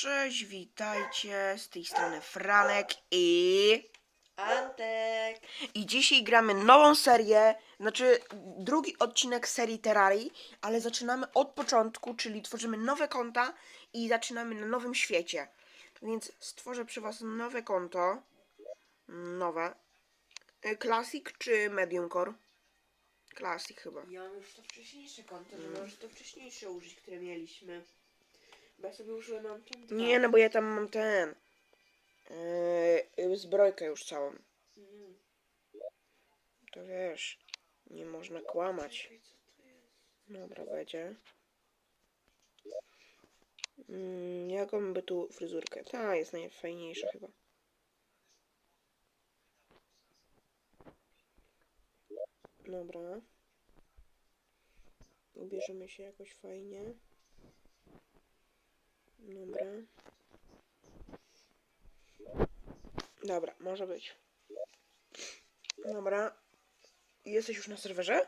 Cześć, witajcie, z tej strony Franek i... Antek! I dzisiaj gramy nową serię, znaczy drugi odcinek serii Terrarii, ale zaczynamy od początku, czyli tworzymy nowe konta i zaczynamy na nowym świecie. Więc stworzę przy was nowe konto. Nowe. Y, Classic czy Medium Core? Classic chyba. Ja mam już to wcześniejsze konto, że możesz to wcześniejsze użyć, które mieliśmy. Bo ja sobie użyłem mam tam dwa. Nie, no bo ja tam mam ten... Yy, zbrojkę już całą. Mm. To wiesz, nie można kłamać. Czekaj, co to jest? Dobra, będzie. Mm, jaką by tu fryzurkę? Ta jest najfajniejsza chyba. Dobra. Ubierzemy się jakoś fajnie. Dobra. Dobra, może być. Dobra. Jesteś już na serwerze?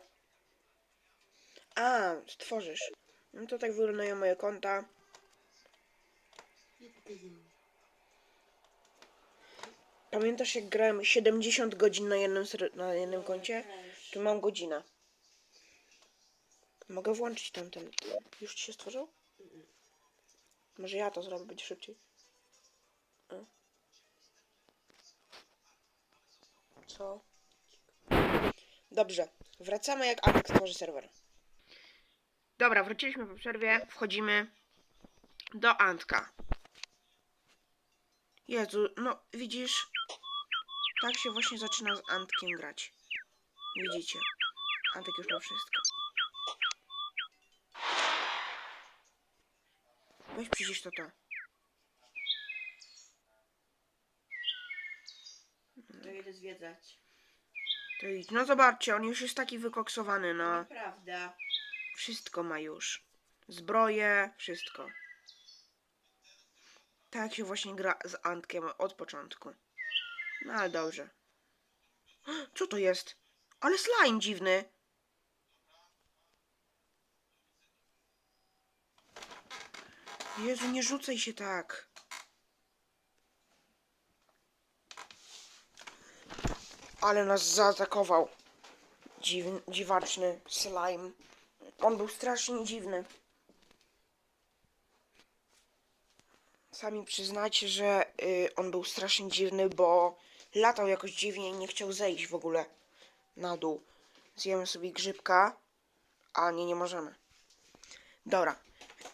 A, stworzysz. No to tak wyglądają moje konta. Pamiętasz jak grałem 70 godzin na jednym, na jednym koncie? Tu mam godzinę. Mogę włączyć tamten. Już ci się stworzył? Może ja to zrobię, będzie szybciej. Co? Dobrze. Wracamy jak Anek stworzy serwer. Dobra, wróciliśmy po przerwie. Wchodzimy do Antka. Jezu, no widzisz? Tak się właśnie zaczyna z Antkiem grać. Widzicie? Antek już ma wszystko. Weź przycisz to to. To jedę zwiedzać. To idź. No zobaczcie, on już jest taki wykoksowany, no. Nieprawda. Wszystko ma już. Zbroje, wszystko. Tak się właśnie gra z Antkiem od początku. No ale dobrze. Co to jest? Ale slime dziwny. Jezu, nie rzucaj się tak. Ale nas zaatakował. Dziw, dziwaczny slime. On był strasznie dziwny. Sami przyznacie, że y, on był strasznie dziwny, bo latał jakoś dziwnie i nie chciał zejść w ogóle na dół. Zjemy sobie grzybka, a nie, nie możemy. Dobra.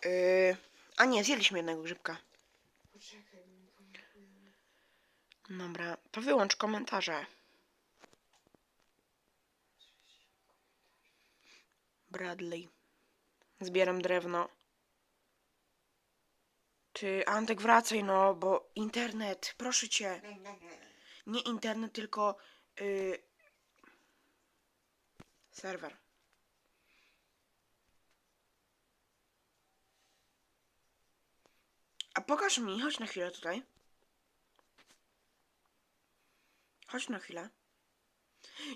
Y, a nie, zjedliśmy jednego grzybka. Poczekaj. Dobra, to wyłącz komentarze. Bradley. Zbieram drewno. Ty, Antek, wracaj, no, bo internet, proszę cię. Nie internet, tylko y, serwer. A pokaż mi, chodź na chwilę tutaj. Chodź na chwilę.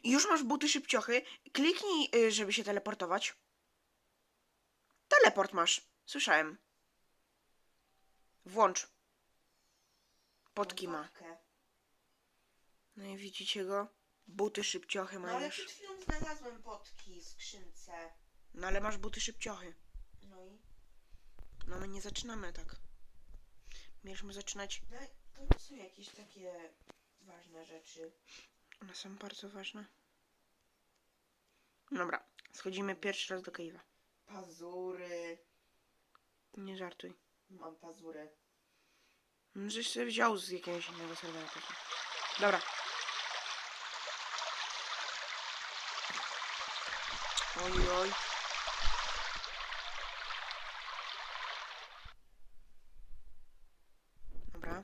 I Już masz buty szybciochy. Kliknij, y, żeby się teleportować. Teleport masz. Słyszałem. Włącz. Potki ma. Potkę. No i widzicie go? Buty szybciochy No ma ale przed chwilą znalazłem potki w skrzynce. No ale masz buty szybciochy. No i? No my nie zaczynamy tak. Mieliśmy zaczynać. No to są jakieś takie ważne rzeczy. One są bardzo ważne. Dobra, schodzimy pierwszy raz do cave'a. Pazury. Nie żartuj. Mam pazury. No, Żeś sobie wziął z jakiegoś innego serwera pewnie. Dobra. Oj, oj. Dobra.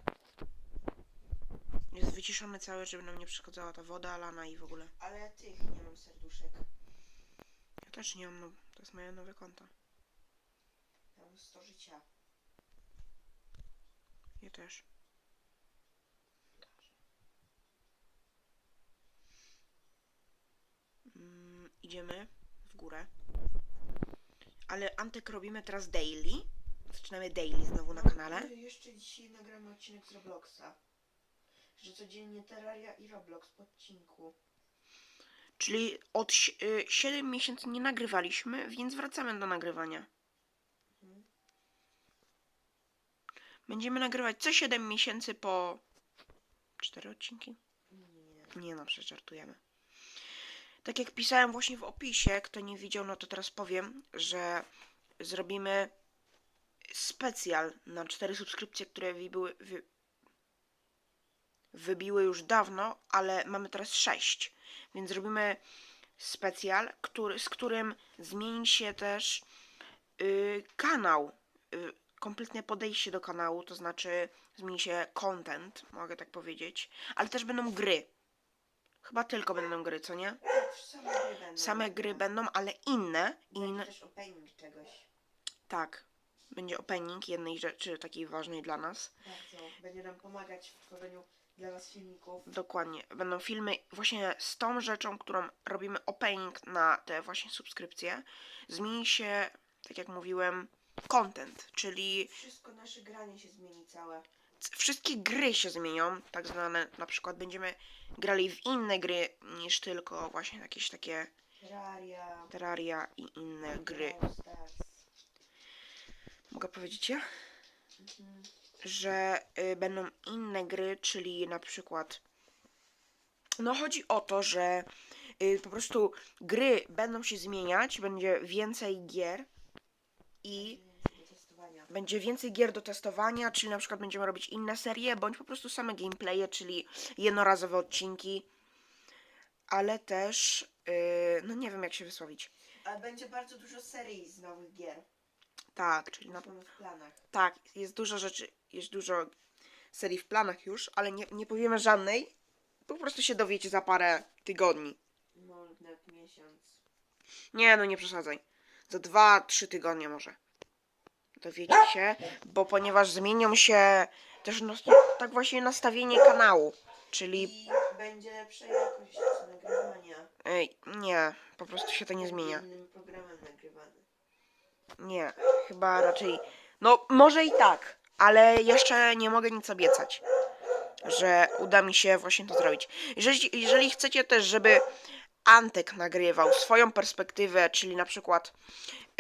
Wyciszony cały, żeby nam nie przeszkadzała ta woda, lana i w ogóle. Ale tych nie mam serduszek. Ja też nie mam, no, to jest moje nowe konto. Ja mam 100 życia. Ja też. Mm, idziemy w górę. Ale Antek robimy teraz daily. Zaczynamy daily znowu na kanale. Jeszcze dzisiaj nagramy odcinek z Robloxa. Że codziennie Terraria i Roblox po odcinku. Czyli od 7 miesięcy nie nagrywaliśmy, więc wracamy do nagrywania. Mhm. Będziemy nagrywać co 7 miesięcy po 4 odcinki. Nie. Nie no, przeżartujemy. Tak jak pisałem właśnie w opisie, kto nie widział, no to teraz powiem, że zrobimy specjal na cztery subskrypcje, które wybiły, wy, wybiły już dawno, ale mamy teraz sześć. Więc zrobimy specjal, który, z którym zmieni się też y, kanał. Y, kompletne podejście do kanału, to znaczy zmieni się content, mogę tak powiedzieć, ale też będą gry. Chyba tylko będą gry, co nie? Tak, Same gry będą. Same gry będą, ale inne. Inne też opening czegoś. tak. Będzie opening jednej rzeczy takiej ważnej dla nas. Bardzo. Będzie nam pomagać w tworzeniu dla was filmików. Dokładnie. Będą filmy właśnie z tą rzeczą, którą robimy opening na te właśnie subskrypcje. Zmieni się, tak jak mówiłem, content, czyli Wszystko nasze granie się zmieni całe. wszystkie gry się zmienią, tak zwane, na przykład będziemy grali w inne gry niż tylko właśnie jakieś takie Terraria. Terraria i inne gry. Mogę powiedzieć ja? Mhm. Że y, będą inne gry, czyli na przykład. No chodzi o to, że y, po prostu gry będą się zmieniać, będzie więcej gier i Będzie więcej gier do testowania, czyli na przykład będziemy robić inne serie, bądź po prostu same gameplaye, czyli jednorazowe odcinki, ale też, y, no nie wiem jak się wysłowić. Ale będzie bardzo dużo serii z nowych gier. Tak, czyli na mamy w planach. Tak, jest dużo rzeczy, jest dużo serii w planach już, ale nie, nie powiemy żadnej. Po prostu się dowiecie za parę tygodni. Może nawet miesiąc. Nie, no nie przesadzaj. Za dwa, trzy tygodnie może. Dowiecie się, bo ponieważ zmienią się też no, tak właśnie nastawienie kanału. Czyli I będzie lepsza jakość nagrywania. ej, nie, po prostu się to nie zmienia. innym programem nagrywany. Nie, chyba raczej. No, może i tak, ale jeszcze nie mogę nic obiecać, że uda mi się właśnie to zrobić. Jeżeli, jeżeli chcecie też, żeby Antek nagrywał swoją perspektywę, czyli na przykład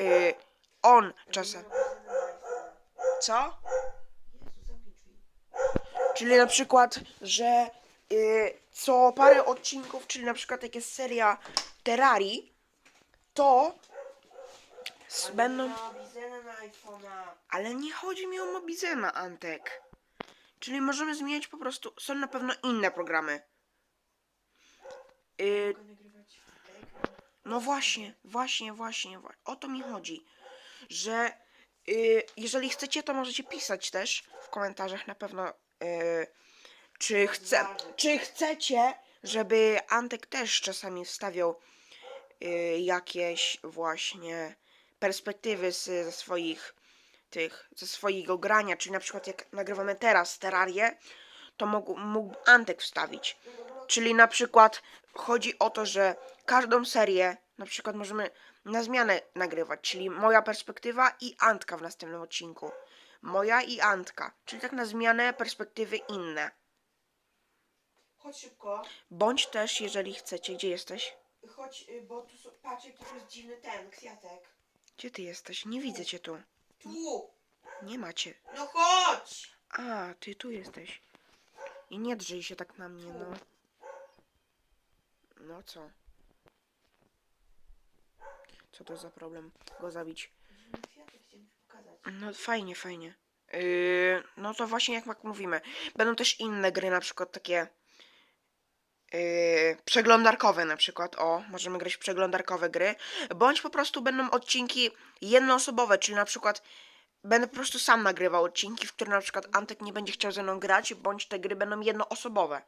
y, on czasem. Co? Czyli na przykład, że y, co parę odcinków, czyli na przykład jak jest seria Terrarii, to Ale będą. ma na iPhone'a. Ale nie chodzi mi o Mobizena, Antek. Czyli możemy zmieniać po prostu. Są na pewno inne programy. Y, Mogę nagrywać w ekran. no właśnie, właśnie, właśnie, o to mi chodzi. Że y, jeżeli chcecie, to możecie pisać też w komentarzach na pewno, y, czy, chce, czy chcecie, żeby Antek też czasami wstawiał jakieś właśnie perspektywy ze swoich tych, ze swojego grania, czyli na przykład jak nagrywamy teraz Terrarię, to mógł, mógł Antek wstawić. Czyli na przykład chodzi o to, że każdą serię na przykład możemy na zmianę nagrywać, czyli moja perspektywa i Antka w następnym odcinku. Moja i Antka, czyli tak na zmianę perspektywy inne. Chodź szybko. Bądź też, jeżeli chcecie, gdzie jesteś? Chodź, y, bo tu są, patrz jaki jest dziwny ten, kwiatek. Gdzie ty jesteś? Nie widzę cię tu. Tu! Nie macie. No chodź! A, ty tu jesteś. I nie drzyj się tak na mnie, no. No co? Co to za problem? Go zabić. Dziwny kwiatek chciałem ci pokazać. No fajnie, fajnie. Yy, no to właśnie jak mówimy. Będą też inne gry, na przykład takie yy, przeglądarkowe na przykład. O, możemy grać w przeglądarkowe gry. Bądź po prostu będą odcinki jednoosobowe, czyli na przykład będę po prostu sam nagrywał odcinki, w których na przykład Antek nie będzie chciał ze mną grać, bądź te gry będą jednoosobowe.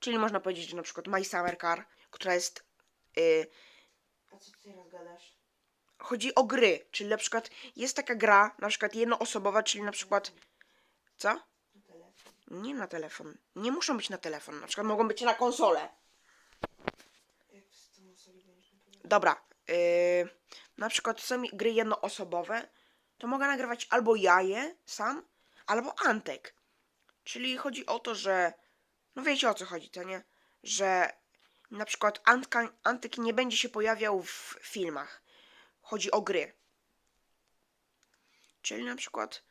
Czyli można powiedzieć, że na przykład My Summer Car, która jest yy, A co ty teraz gadasz? chodzi o gry, czyli na przykład jest taka gra, na przykład jednoosobowa, czyli na przykład co? Nie na telefon. Nie muszą być na telefon, na przykład mogą być na konsolę. Dobra, yy, na przykład są gry jednoosobowe, to mogę nagrywać albo ja je sam, albo Antek. Czyli chodzi o to, że. No wiecie o co chodzi, to nie? Że na przykład Antka, Antek nie będzie się pojawiał w filmach. Chodzi o gry. Czyli na przykład.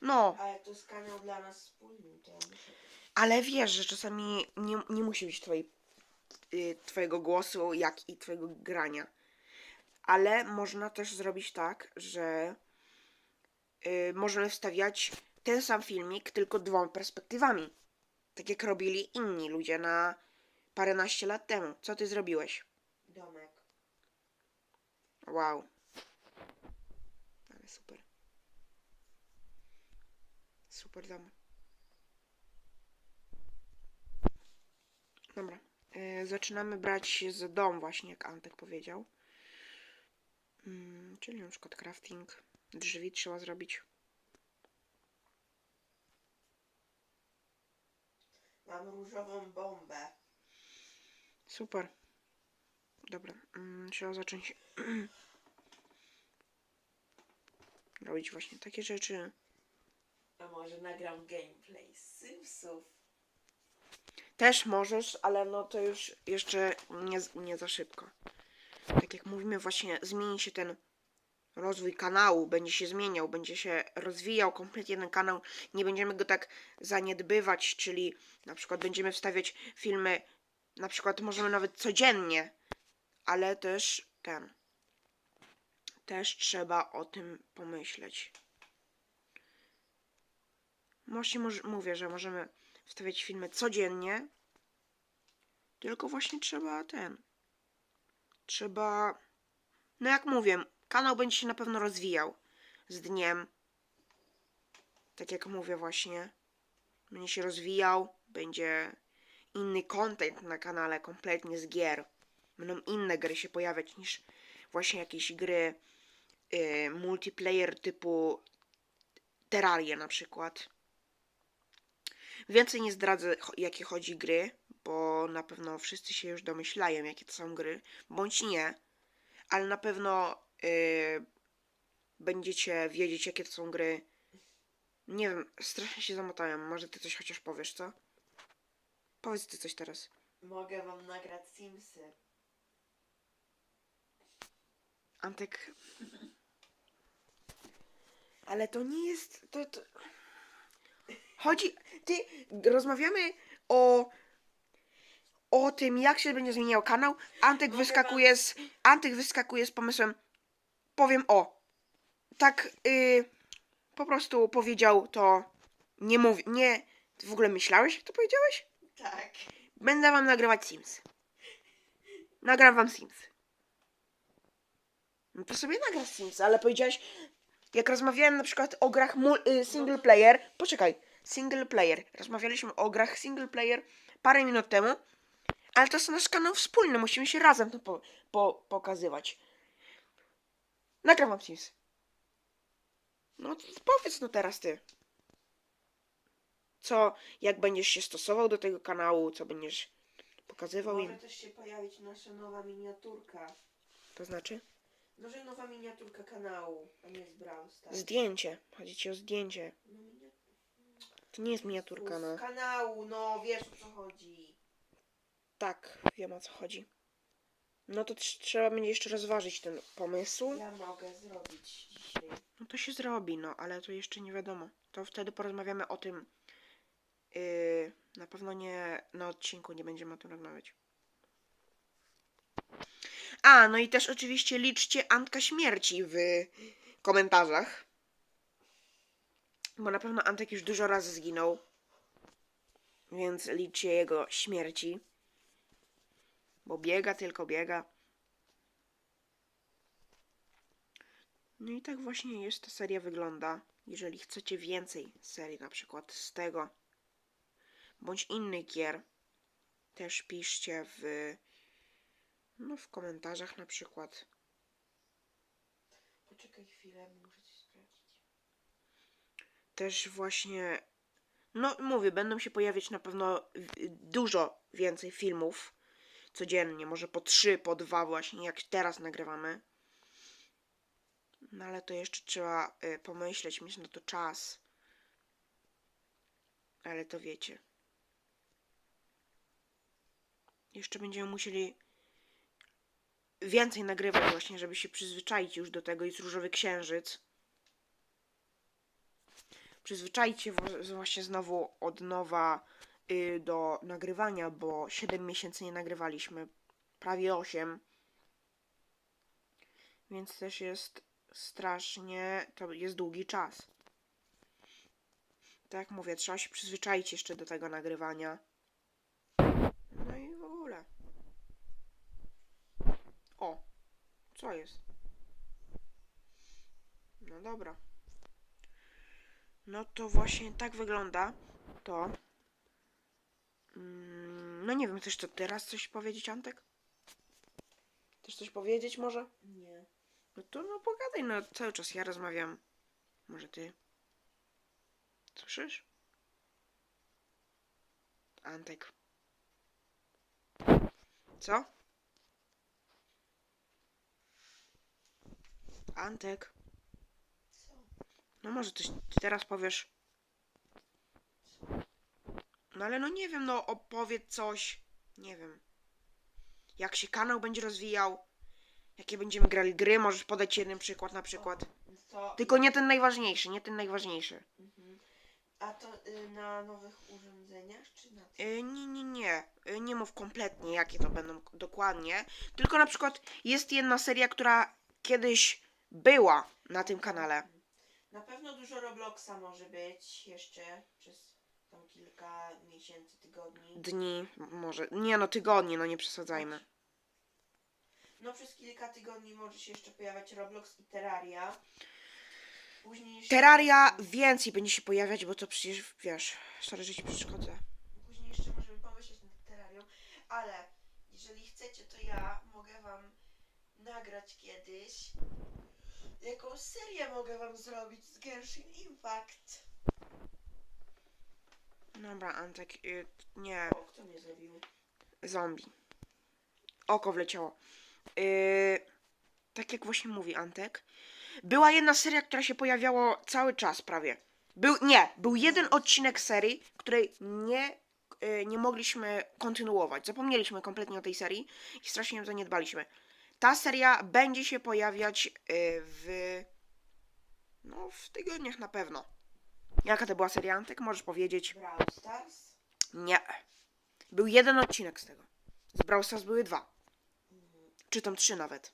No, Ale to jest kanał dla nas wspólny, to ja muszę... ale wiesz, że czasami nie, nie musi być twojej, y, twojego głosu, jak i twojego grania. Ale można też zrobić tak, że y, możemy wstawiać ten sam filmik, tylko dwoma perspektywami. Tak jak robili inni ludzie na paręnaście lat temu. Co ty zrobiłeś? Domek. Wow. Ale super. Super dom. Dobra. E, zaczynamy brać za dom właśnie, jak Antek powiedział. Mm, czyli na przykład crafting. Drzwi trzeba zrobić. Mam różową bombę. Super. Dobra. Mm, trzeba zacząć robić właśnie takie rzeczy. A może nagram gameplay z Simsów? Też możesz, ale no to już jeszcze nie, nie za szybko. Tak jak mówimy, właśnie zmieni się ten rozwój kanału, będzie się zmieniał, będzie się rozwijał kompletnie ten kanał. Nie będziemy go tak zaniedbywać, czyli na przykład będziemy wstawiać filmy, na przykład możemy nawet codziennie, ale też ten. Też trzeba o tym pomyśleć. Właśnie mówię, że możemy wstawiać filmy codziennie. Tylko właśnie trzeba ten. Trzeba. No jak mówię, kanał będzie się na pewno rozwijał z dniem. Tak jak mówię właśnie. Będzie się rozwijał, będzie inny content na kanale kompletnie z gier. Będą inne gry się pojawiać niż właśnie jakieś gry y, multiplayer typu Terraria na przykład. Więcej nie zdradzę, jakie chodzi gry, bo na pewno wszyscy się już domyślają, jakie to są gry, bądź nie, ale na pewno yy, będziecie wiedzieć, jakie to są gry. Nie wiem, strasznie się zamotałem. Może ty coś chociaż powiesz, co? Powiedz ty coś teraz. Mogę wam nagrać Simsy. Antek. Ale to nie jest. To, to... Chodzi. Ty. Rozmawiamy o. O tym, jak się będzie zmieniał kanał. Antek Mogę wyskakuje z. Antek wyskakuje z pomysłem. Powiem o. Tak. Y, po prostu powiedział to. Nie mówi. Nie. Ty w ogóle myślałeś, jak to powiedziałeś? Tak. Będę wam nagrywać Sims. Nagram wam Sims. No to sobie nagrasz Sims, ale powiedziałeś, jak rozmawiałem na przykład o grach mul- y, single player, poczekaj, single player, rozmawialiśmy o grach single player parę minut temu, ale to jest nasz kanał wspólny, musimy się razem to po- po- pokazywać. Nagram wam Sims. No to powiedz no teraz ty. Co, jak będziesz się stosował do tego kanału, co będziesz pokazywał Może im, też się pojawić nasza nowa miniaturka. to znaczy? Może nowa miniaturka kanału, a nie z Brawl Stars. Zdjęcie. Chodzi ci o zdjęcie. No, To nie jest miniaturka, no. Z kanału, no wiesz o co chodzi. Tak, wiem o co chodzi. No to trz- trzeba będzie jeszcze rozważyć ten pomysł. Ja mogę zrobić dzisiaj. No to się zrobi, no, ale to jeszcze nie wiadomo. To wtedy porozmawiamy o tym. Yy, na pewno nie na odcinku nie będziemy o tym rozmawiać. A, no i też oczywiście liczcie Antka śmierci w komentarzach. Bo na pewno Antek już dużo razy zginął. Więc liczcie jego śmierci. Bo biega, tylko biega. No i tak właśnie jest ta seria wygląda. Jeżeli chcecie więcej serii, na przykład z tego, bądź innych gier, też piszcie w, no w komentarzach na przykład. Poczekaj chwilę. Też właśnie, no mówię, będą się pojawiać na pewno dużo więcej filmów codziennie, może po trzy, po dwa właśnie, jak teraz nagrywamy. No ale to jeszcze trzeba y, pomyśleć, mieć na to czas. Ale to wiecie. Jeszcze będziemy musieli więcej nagrywać właśnie, żeby się przyzwyczaić już do tego. Jest różowy księżyc. Przyzwyczajcie właśnie znowu od nowa y, do nagrywania, bo 7 miesięcy nie nagrywaliśmy. Prawie 8. Więc też jest strasznie, to jest długi czas. Tak jak mówię, trzeba się przyzwyczaić jeszcze do tego nagrywania. No i w ogóle. O, co jest? No dobra. No to właśnie tak wygląda to. Mm, No nie wiem, chcesz to teraz coś powiedzieć, Antek? Chcesz coś powiedzieć może? Nie. No to no pogadaj, no cały czas ja rozmawiam. Może ty? Słyszysz? Antek. Co? Antek. No może coś ty teraz powiesz. No ale no nie wiem, no opowiedz coś. Nie wiem. Jak się kanał będzie rozwijał. Jakie będziemy grali gry, możesz podać jeden przykład na przykład. To... Tylko nie ten najważniejszy, nie ten najważniejszy. Mhm. A to y, na nowych urządzeniach, czy na co? Y, nie, nie, nie. Y, nie mów kompletnie, jakie to będą dokładnie. Tylko na przykład jest jedna seria, która kiedyś była na tym kanale. Na pewno dużo Robloxa może być jeszcze przez tam kilka miesięcy, tygodni. Dni, może. Nie no, tygodnie, no nie przesadzajmy. No przez kilka tygodni może się jeszcze pojawiać Roblox i Terraria. Później jeszcze... Terraria więcej będzie się pojawiać, bo to przecież wiesz. Sorry, że ci przeszkodzę. Później jeszcze możemy pomyśleć nad Terrarią, ale jeżeli chcecie, to ja mogę wam nagrać kiedyś jakąś serię mogę wam zrobić z Genshin Impact. Dobra, Antek, y, nie. O, kto mnie zabił? Zombie. Oko wleciało. Yy, tak jak właśnie mówi Antek. Była jedna seria, która się pojawiała cały czas prawie. Był, nie, był jeden odcinek serii, której nie, yy, nie mogliśmy kontynuować. Zapomnieliśmy kompletnie o tej serii i strasznie ją zaniedbaliśmy. Ta seria będzie się pojawiać yy, w... No, w tygodniach na pewno. Jaka to była seria, Antek? Możesz powiedzieć? Brawl Stars? Nie. Był jeden odcinek z tego. Z Brawl Stars były dwa. Mhm. Czy tam trzy nawet.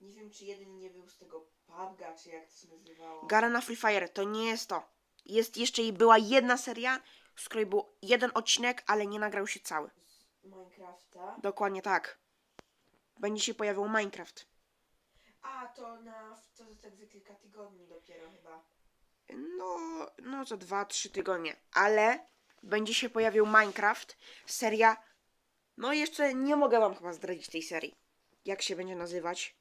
Nie wiem, czy jeden nie był z tego PUBG'a, czy jak to się nazywało. Gara na Free Fire to nie jest to. Jest jeszcze i była jedna seria, z której był jeden odcinek, ale nie nagrał się cały. z Minecrafta. Dokładnie tak. Będzie się pojawił Minecraft. A, to na... to za tak za kilka tygodni dopiero chyba. No, no za dwa, trzy tygodnie. Ale będzie się pojawił Minecraft. Seria. No jeszcze nie mogę wam chyba zdradzić tej serii. Jak się będzie nazywać?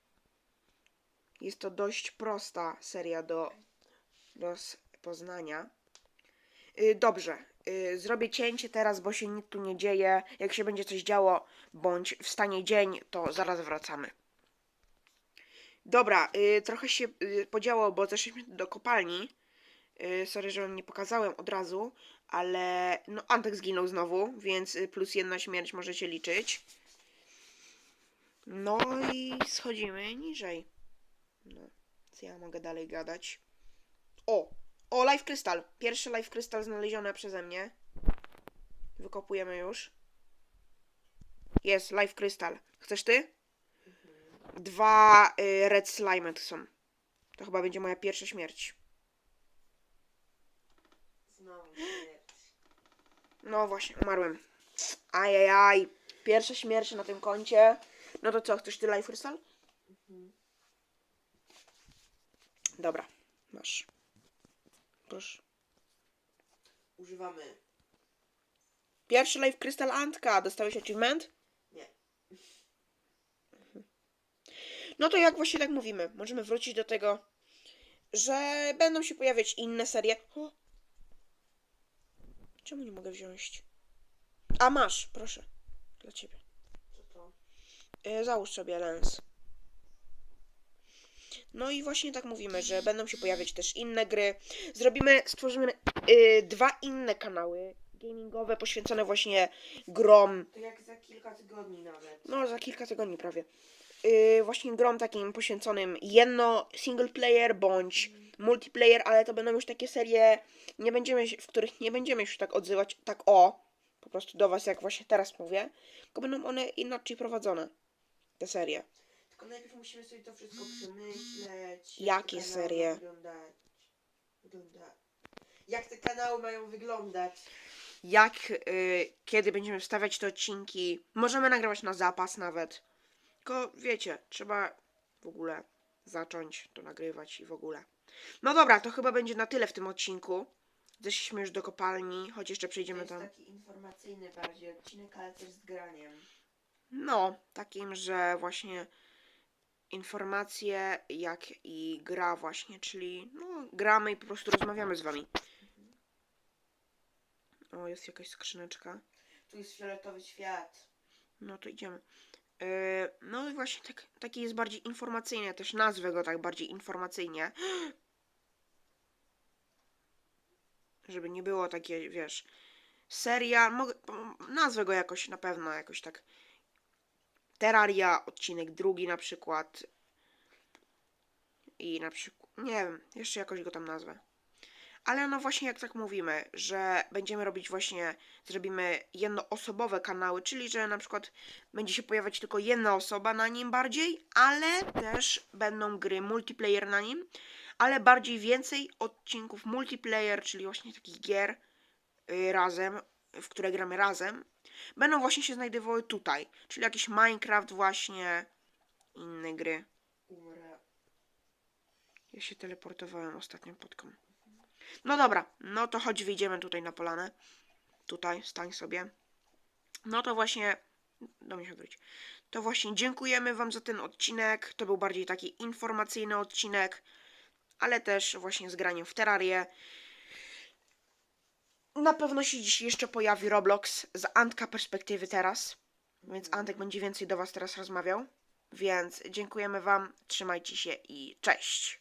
Jest to dość prosta seria do rozpoznania. Y, dobrze. Y, zrobię cięcie teraz, bo się nic tu nie dzieje. Jak się będzie coś działo, bądź wstanie dzień, to zaraz wracamy. Dobra, y, trochę się y, podziało, bo zeszliśmy do kopalni. Y, sorry, że wam nie pokazałem od razu, ale no Antek zginął znowu, więc y, plus jedna śmierć możecie liczyć. No i schodzimy niżej. No, co ja mogę dalej gadać? O! O, Life Crystal. Pierwszy Life Crystal znalezione przeze mnie. Wykopujemy już. Jest, Life Crystal. Chcesz ty? Dwa y, Red Slime tu są. To chyba będzie moja pierwsza śmierć. Znowu śmierć. No właśnie, umarłem. Ajajaj. Pierwsza śmierć na tym koncie. No to co, chcesz ty Life Crystal? Mhm. Dobra, masz. Proszę. Używamy. Pierwszy Life Crystal Antka. Dostałeś achievement? Nie. No to jak właśnie tak mówimy, możemy wrócić do tego, że będą się pojawiać inne serie. O! Czemu nie mogę wziąć? A masz, proszę. Dla ciebie. Co to? Yy, załóż sobie lens. No i właśnie tak mówimy, że będą się pojawiać też inne gry. Zrobimy, stworzymy y, dwa inne kanały gamingowe poświęcone właśnie grom. To jak za kilka tygodni nawet. No, za kilka tygodni prawie. Y, właśnie grom takim poświęconym jedno single player bądź multiplayer, ale to będą już takie serie, nie będziemy, w których nie będziemy już tak odzywać, tak o, po prostu do was, jak właśnie teraz mówię, tylko będą one inaczej prowadzone, te serie. Tylko najpierw musimy sobie to wszystko przemyśleć. Jakie jak te kanały serie? mają Wyglądać. Wygląda. Jak te kanały mają wyglądać? Jak, y, kiedy będziemy wstawiać te odcinki, możemy nagrywać na zapas nawet, tylko wiecie, trzeba w ogóle zacząć to nagrywać i w ogóle. No dobra, to chyba będzie na tyle w tym odcinku. Zeszliśmy już do kopalni, choć jeszcze To przejdziemy jest tam. taki informacyjny bardziej odcinek, ale też z graniem. No, takim, że właśnie informacje, jak i gra właśnie, czyli no, gramy i po prostu rozmawiamy z wami. O, jest jakaś skrzyneczka. Tu jest fioletowy świat. No to idziemy. Yy, no i właśnie tak, taki jest bardziej informacyjny, też nazwę go tak bardziej informacyjnie. Żeby nie było takie, wiesz, seria, mogę, nazwę go jakoś na pewno, jakoś tak. Terraria, odcinek drugi na przykład. I na przykład, nie wiem, jeszcze jakoś go tam nazwę. Ale no właśnie jak tak mówimy, że będziemy robić właśnie, zrobimy jednoosobowe kanały, czyli że na przykład będzie się pojawiać tylko jedna osoba na nim bardziej, ale też będą gry multiplayer na nim, ale bardziej więcej odcinków multiplayer, czyli właśnie takich gier y, razem, w które gramy razem, będą właśnie się znajdowały tutaj, czyli jakiś Minecraft właśnie, inne gry. Ja się teleportowałem ostatnio podką. No dobra, no to chodź wyjdziemy tutaj na polanę. Tutaj, stań sobie. No to właśnie, do mnie się odwróć. To właśnie dziękujemy Wam za ten odcinek. To był bardziej taki informacyjny odcinek, ale też właśnie z graniem w Terrarię. Na pewno się dziś jeszcze pojawi Roblox z Antka perspektywy teraz, więc Antek będzie więcej do Was teraz rozmawiał. Więc dziękujemy Wam, trzymajcie się i cześć!